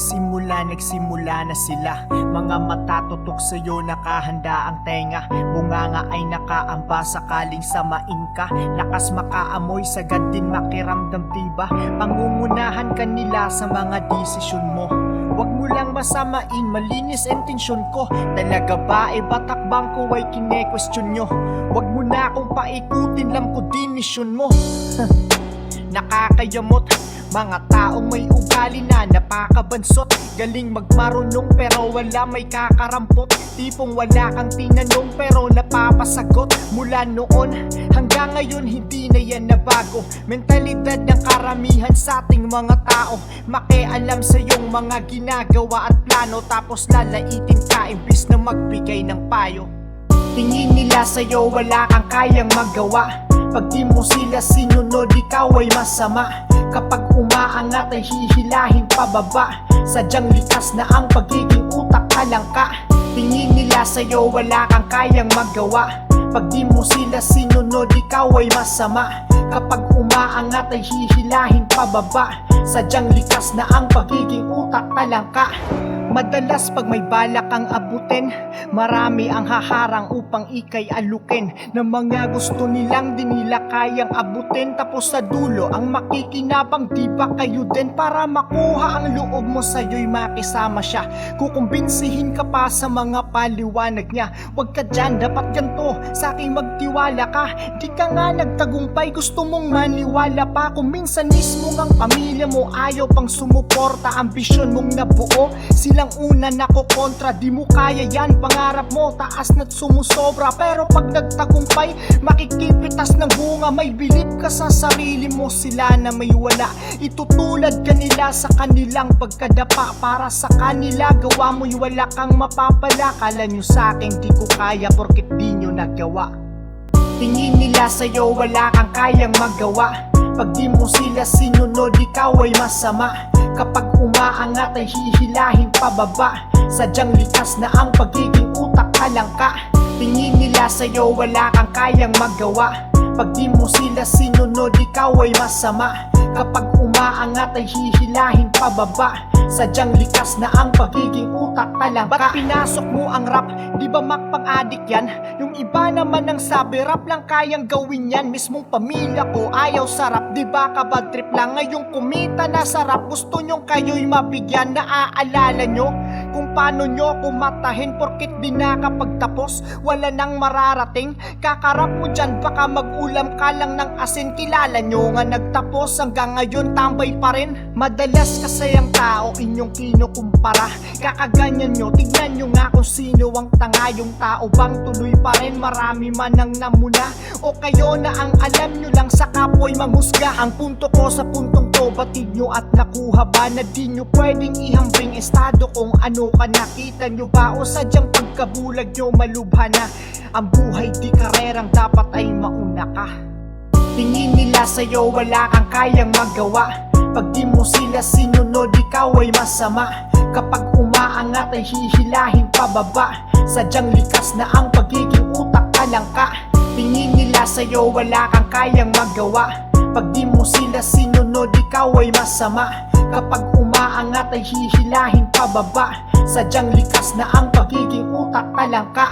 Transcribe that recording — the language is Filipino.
simula, nagsimula na sila. Mga mata tutok sa'yo, nakahanda ang tenga. Bunganga ay nakaamba sakaling samain ka. Lakas makaamoy, sagad din makiramdam diba? Pangungunahan ka nila sa mga desisyon mo. Huwag mo lang masamain, malinis ang tensyon ko. Talaga ba, e batakbang ko ay kine-question nyo? Huwag mo na akong paikutin, lam ko din misyon mo. Nakakayamot mga taong may ugali na napakabansot Galing magmarunong pero wala may kakarampot. Tipong wala kang tinanong pero napapasagot. Mula noon hanggang ngayon hindi na yan nabago. Mentalidad ng karamihan sa ating mga tao. Makialam sa iyong mga ginagawa at plano Tapos lalaitin ka imbis na magbigay ng payo. Tingin nila sa'yo wala kang kayang magawa Pag di mo sila sinunod ikaw ay masama. Kapag umaangat ay hihilahin pababa. Sadyang likas na ang pagiging utak ka lang ka. Tingin nila sa'yo wala kang kayang magawa. Pag di mo sila sinunod ikaw ay masama. Kapag umaangat ay hihilahin pababa Sadyang likas na ang pagiging utak ka lang ka. Madalas pag may balak kang abutin Marami ang haharang upang ikay alukin. Ng mga gusto nilang di nila kayang abutin Tapos sa dulo ang makikinabang di ba kayo din? Para makuha ang loob mo sa'yo'y makisama siya. Kukumbinsihin ka pa sa mga paliwanag niya. Huwag ka dyan, dapat ganto. Sa aking magtiwala ka Di ka nga nagtagumpay, gusto mong maniwala pa Kung minsan mismo ang pamilya mo Ayaw pang sumuporta, ambisyon mong nabuo Silang una nakokontra, di mo kaya yan Pangarap mo, taas na't sumusobra. Pero pag nagtagumpay, makikipitas ng bunga. May bilib ka sa sarili mo, sila na may wala. Itutulad ka nila sa kanilang pagkadapa. Para sa kanila, gawa mo'y wala kang mapapala. Kala nyo sa akin, di ko kaya porkit di nyo nagawa. Tingin nila sa'yo wala kang kayang magawa Pag di mo sila sinunod ikaw ay masama. Kapag umaangat ay hihilahin pababa. Sadyang likas na ang pagiging utak ka lang ka. Tingin nila sa'yo wala kang kayang magawa. Pag di mo sila sinunod ikaw ay masama Kapag umaangat ay hihilahin pababa Sadyang likas na ang pagiging utak ka lang Ba't pinasok mo ang rap? Di ba makpang adik yan? Yung iba naman ang sabi rap lang kayang gawin yan Mismong pamilya ko ayaw sa rap Di ba ka bad trip lang? Ngayong kumita na sa rap Gusto nyong kayo'y mabigyan Naaalala nyo? Kung paano nyo kumatahin Porkit di nakapagtapos Wala nang mararating. Kakarap mo dyan baka mag-ulam ka lang ng asin. Kilala nyo nga nagtapos Hanggang ngayon tambay pa rin. Madalas kasi ang tao inyong kinukumpara. Kakaganyan nyo, tignan nyo nga kung sino ang tanga. Yung tao bang tuloy pa rin Marami man ang namuna. O kayo na ang alam nyo lang sa kapoy manghusga. Ang punto ko sa puntong to Batid nyo at nakuha ba na di nyo pwedeng ihambing estado Kung ano ka nakita nyo ba? O sadyang pagkabulag nyo malubha na. Ang buhay di karerang dapat ay mauna ka. Tingin nila sa'yo wala kang kayang magawa. Pag di mo sila sinunod ikaw ay masama. Kapag umaangat ay hihilahin pababa. Sadyang likas na ang pagiging utak ka lang ka. Tingin nila sa'yo wala kang kayang magawa mo sila sinunod ikaw ay masama. Kapag umaangat ay hihilahin pababa Sadyang likas na ang pagiging utak ka lang ka